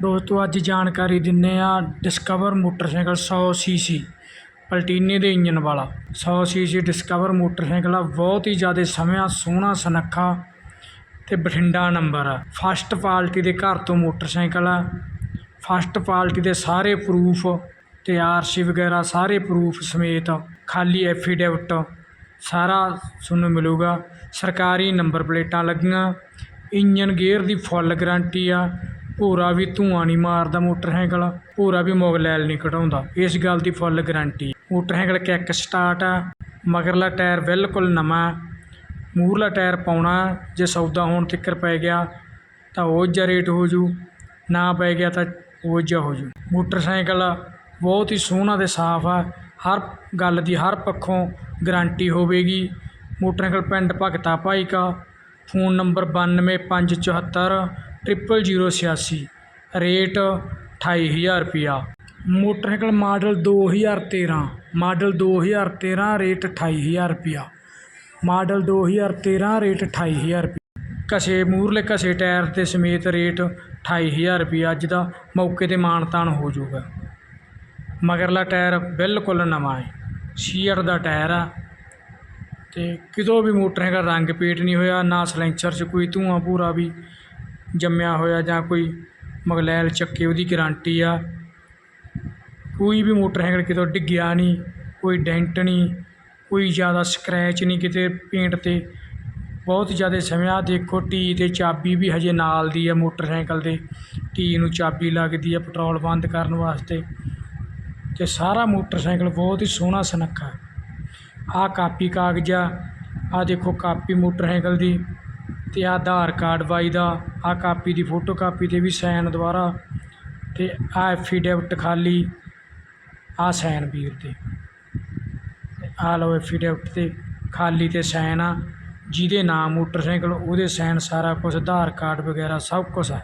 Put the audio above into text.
ਦੋਸਤੋ, ਅੱਜ ਜਾਣਕਾਰੀ ਦਿੰਨੇ ਆ ਡਿਸਕਵਰ ਮੋਟਰਸਾਈਕਲ 100 ਸੀਸੀ ਪਲਟੀਨੇ ਦੇ ਇੰਜਨ ਵਾਲਾ। 100 ਸੀਸੀ ਡਿਸਕਵਰ ਮੋਟਰਸਾਈਕਲ ਆ, ਬਹੁਤ ਹੀ ਜ਼ਿਆਦਾ ਸੋਹਣਾ ਸੋਹਣਾ ਸੁਨੱਖਾ ਤੇ ਬਠਿੰਡਾ ਨੰਬਰ ਆ। ਫਸਟ ਪਾਰਟੀ ਦੇ ਘਰ ਤੋਂ ਮੋਟਰਸਾਈਕਲ ਆ। ਫਸਟ ਪਾਰਟੀ ਦੇ ਸਾਰੇ ਪ੍ਰੂਫ ਤੇ ਆਰਸੀ ਵਗੈਰਾ ਸਾਰੇ ਪ੍ਰੂਫ ਸਮੇਤ ਖਾਲੀ ਐਫੀਡੇਵਿਟ ਸਾਰਾ ਤੁਹਾਨੂੰ ਮਿਲੂਗਾ। ਸਰਕਾਰੀ ਨੰਬਰ ਪਲੇਟਾਂ ਲੱਗੀਆਂ। ਇੰਜਨ ਗੇਅਰ ਦੀ ਫੁੱਲ ਗਾਰੰਟੀ ਆ। ਭੂਰਾ ਵੀ ਧੂਆਂ ਨਹੀਂ ਮਾਰਦਾ ਮੋਟਰਸਾਈਕਲ, ਭੂਰਾ ਵੀ ਮੁਗਲੈਲ ਨਹੀਂ ਕਢਾਉਂਦਾ। ਇਸ ਗੱਲ ਦੀ full guarantee motorcycle kick start ਆ ਮਗਰਲਾ ਟਾਇਰ ਬਿਲਕੁਲ ਨਵਾਂ ਮੂਹਰਲਾ ਟਾਇਰ ਪਾਉਣਾ, ਜੇ ਸੌਦਾ ਹੋਣ ਤਿੱਕਰ ਪੈ ਗਿਆ, ਤਾਂ ਉਹ ਜਿਹਾ ਰੇਟ ਹੋ ਜੂ। ਨਾ ਪੈ ਗਿਆ ਤਾਂ ਉਹ ਜਿਹਾ ਹੋ ਜੂ। ਮੋਟਰਸਾਈਕਲ ਬਹੁਤ ਹੀ ਸੋਹਣਾ ਤੇ ਸਾਫ਼ ਆ। ਹਰ ਗੱਲ ਦੀ ਹਰ ਪੱਖੋਂ ਗਰੰਟੀ ਹੋਵੇਗੀ। ਮੋਟਰਸਾਈਕਲ ਪਿੰਡ Bhagta Bhai Ka phone number 9254 triple zero ਛਿਆਸੀ ਰੇਟ ਅਠਾਈ ਹਜ਼ਾਰ ਰੁਪਈਆ ਮੋਟਰਸਾਈਕਲ ਮਾਡਲ 2013 ਮਾਡਲ 2013 ਰੇਟ ਅਠਾਈ ਹਜ਼ਾਰ ਰੁਪਈਆ ਮਾਡਲ 2013 ਰੇਟ ਅਠਾਈ ਹਜ਼ਾਰ ਰੁਪਈਆ ਘਸੇ ਮੂਰਲੇ ਘਸੇ ਟਾਇਰ ਤੇ ਸਮੇਤ ਰੇਟ 28000 ਰੁਪਏ ਅੱਜ ਦਾ ਮੌਕੇ ਤੇ ਮਾਨਤਾਨ ਹੋ ਜਾਊਗਾ। ਮਗਰਲਾ ਟਾਇਰ ਬਿਲਕੁਲ ਨਵਾਂ ਹੈ। ਸੀਅਰ ਦਾ ਟਾਇਰ ਆ। ਤੇ ਕਿਤੋਂ ਵੀ ਮੋਟਰਸਾਈਕਲ ਰੰਗ ਪੇਟ ਨਹੀਂ ਹੋਇਆ, ਨਾ ਸਲੈਂਚਰ 'ਚ ਕੋਈ ਧੂਆਂ ਭੂਰਾ ਵੀ ਜੰਮਿਆ ਹੋਇਆ ਜਾਂ ਕੋਈ ਮਗਲੈਲ ਚੱਕੇ, ਉਹਦੀ ਗਰੰਟੀ ਆ। ਕੋਈ ਵੀ ਮੋਟਰਸਾਈਕਲ ਕਿਤੋਂ ਡਿੱਗਿਆ ਨਹੀਂ, ਕੋਈ ਡੈਂਟ ਨਹੀਂ, ਕੋਈ ਜ਼ਿਆਦਾ ਸਕ੍ਰੈਚ ਨਹੀਂ ਕਿਤੇ ਪੇਂਟ ਤੇ। ਬਹੁਤ ਜ਼ਿਆਦਾ ਸਮੇਂ ਆਹ ਦੇਖੋ, ਟੀ ਤੇ ਚਾਬੀ ਵੀ ਹਜੇ ਨਾਲ ਦੀ ਆ ਮੋਟਰਸਾਈਕਲ ਦੇ। ਟੀ ਨੂੰ ਚਾਬੀ ਲੱਗਦੀ ਆ ਪੈਟਰੋਲ ਬੰਦ ਕਰਨ ਵਾਸਤੇ। ਤੇ ਸਾਰਾ ਮੋਟਰਸਾਈਕਲ ਬਹੁਤ ਹੀ ਸੋਹਣਾ ਸੁਨੱਖਾ। ਆਹ ਕਾਪੀ ਕਾਗਜ਼ ਆਹ ਦੇਖੋ ਕਾਪੀ ਮੋਟਰਸਾਈਕਲ ਦੀ। ਅਤੇ ਆਹ ਆਧਾਰ ਕਾਰਡ ਬਾਈ ਦਾ, ਆਹ ਕਾਪੀ ਦੀ ਫੋਟੋ ਕਾਪੀ ਤੇ ਵੀ ਸਾਈਨ ਦੁਬਾਰਾ ਅਤੇ ਆਹ ਐਫੀਡੇਵਿਟ ਖਾਲੀ, ਆਹ ਸਾਈਨ ਵੀਰ ਤੇ ਆਹ ਲਓ ਐਫੀਡੈਵਿਟ ਤੇ ਖਾਲੀ ਤੇ ਸਾਈਨ ਆ, ਜਿਹਦੇ ਨਾਮ ਮੋਟਰਸਾਈਕਲ, ਉਹਦੇ ਸਾਈਨ ਸਾਰਾ ਕੁਝ ਆਧਾਰ ਕਾਰਡ ਵਗੈਰਾ ਸਭ ਕੁਝ ਆ।